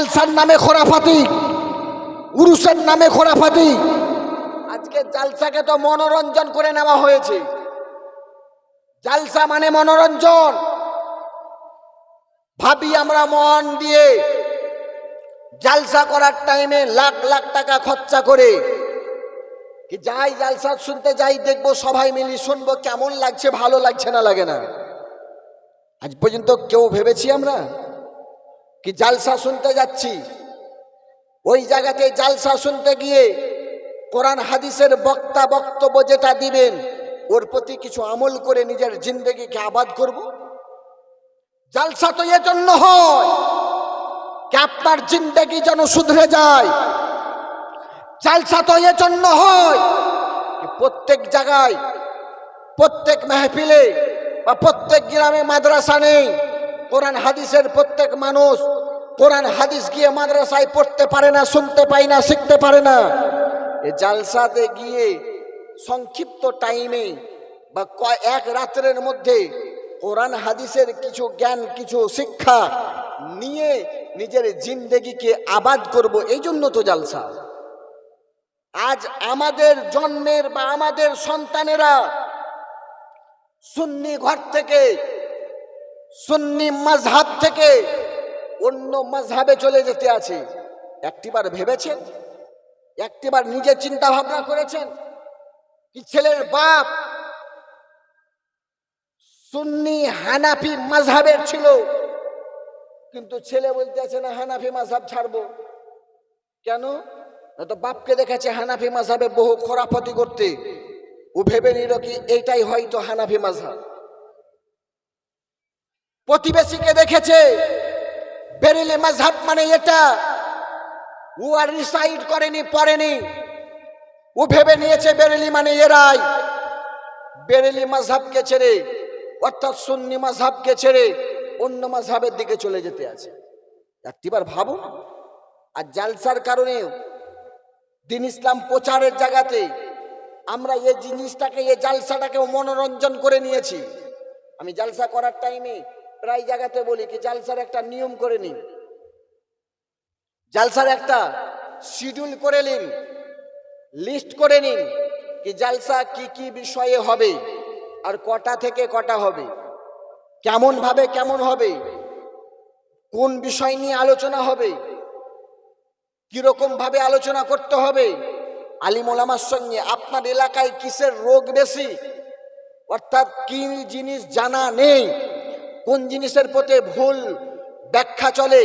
জালসার নামে খোরাফাতি, উরুসের নামে খোরাফাতি। আজকে জালসাকে তো মনোরঞ্জন করে নেওয়া হয়েছে। জালসা মানে মনোরঞ্জন। ভাবি আমরা মন দিয়ে জালসা করার টাইমে লাখ লাখ টাকা খরচা করে কি যাই জালসা শুনতে যাই দেখব সবাই মিলি শুনব কেমন লাগছে, ভালো লাগছে না লাগে না। আজ পর্যন্ত কেউ ভেবেছি আমরা? কি জালসা শুনতে যাচ্ছি? ওই জায়গাতে জালসা শুনতে গিয়ে কোরআন হাদিসের বক্তা বক্তব্য যেটা দিবেন, ওর প্রতি কিছু আমল করে নিজের জিন্দগিকে আবাদ করব? জালসা তো এজন্য হয় আপনার জিন্দগি যেন শুধরে যায়। জালসা তো এজন্য হয় প্রত্যেক জায়গায়, প্রত্যেক মেহফিলে বা প্রত্যেক গ্রামে মাদ্রাসা নেই। কোরআন হাদিসের প্রত্যেক মানুষ কোরআন হাদিস গিয়ে মাদ্রাসায় পড়তে পারে না, শুনতে পায় না, শিখতে পারে না। এ জালসাতে গিয়ে সংক্ষিপ্ত টাইমে বা এক রাত্রের মধ্যে কোরআন হাদিসের কিছু জ্ঞান, কিছু শিক্ষা নিয়ে নিজের জিন্দেগিকে আবাদ করব, এই জন্য তো জালসা। আজ আমাদের জন্মের বা আমাদের সন্তানেরা সুন্নি ঘর থেকে সুন্নি মাঝহাব থেকে অন্য মাঝহাবে চলে যেতে আছে। একটিবার ভেবেছেন? একটিবার নিজে চিন্তা ভাবনা করেছেন? কি ছেলের বাপ সুন্নি হানাফি মাঝহাবের ছিল, কিন্তু ছেলে বলতে আছে, না, হানাফি মাঝহাব ছাড়বো। কেন? তো বাপকে দেখেছে হানাফি মাঝহাবে বহু খরাফতি করতে। ও ভেবে নিল কি, এইটাই হয়তো হানাফি মাঝহাব প্রতিবেশীকে দেখেছে। বেরেলে মাঝহাব মানে এটা। ও আর রিসাইড করেনি, পড়েনি। ও ভেবে নিয়েছে বেরেলি মানে এরাই। বেরেলি মাঝহাবকে ছেড়ে, অর্থাৎ সুন্নি মাঝহাবকে ছেড়ে অন্য মাঝহাবের দিকে চলে যেতে আছে। একটিবার ভাবুন, আর জালসার কারণে দিন ইসলাম প্রচারের জায়গাতে আমরা এই জিনিসটাকে এই জালসাটাকে মনোরঞ্জন করে নিয়েছি। আমি জালসা করার টাইমে প্রায় জায়গাতে বলি কি, জালসার একটা নিয়ম করে নিন। জালসার একটা শিডিউল করে নিন লিস্ট করে নিন কি জালসা কি কি বিষয়ে হবে আর কটা থেকে কটা হবে, কেমন ভাবে কেমন হবে, কোন বিষয় নিয়ে আলোচনা হবে, কীরকম ভাবে আলোচনা করতে হবে, আলিম ওলামার সঙ্গে আপনার এলাকায় কিসের রোগ বেশি, অর্থাৎ কি জিনিস জানা নেই কোন জিনিসের প্রতি ভুল ব্যাখ্যা চলে,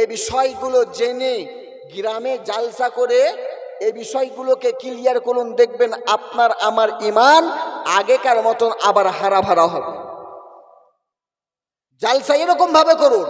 এ বিষয়গুলো জেনে গ্রামে জালসা করে এ বিষয়গুলোকে ক্লিয়ার করুন, দেখবেন আপনার আমার ইমান আগেকার মতন আবার হারা ভারা হবে। জালসা এরকম ভাবে করুন।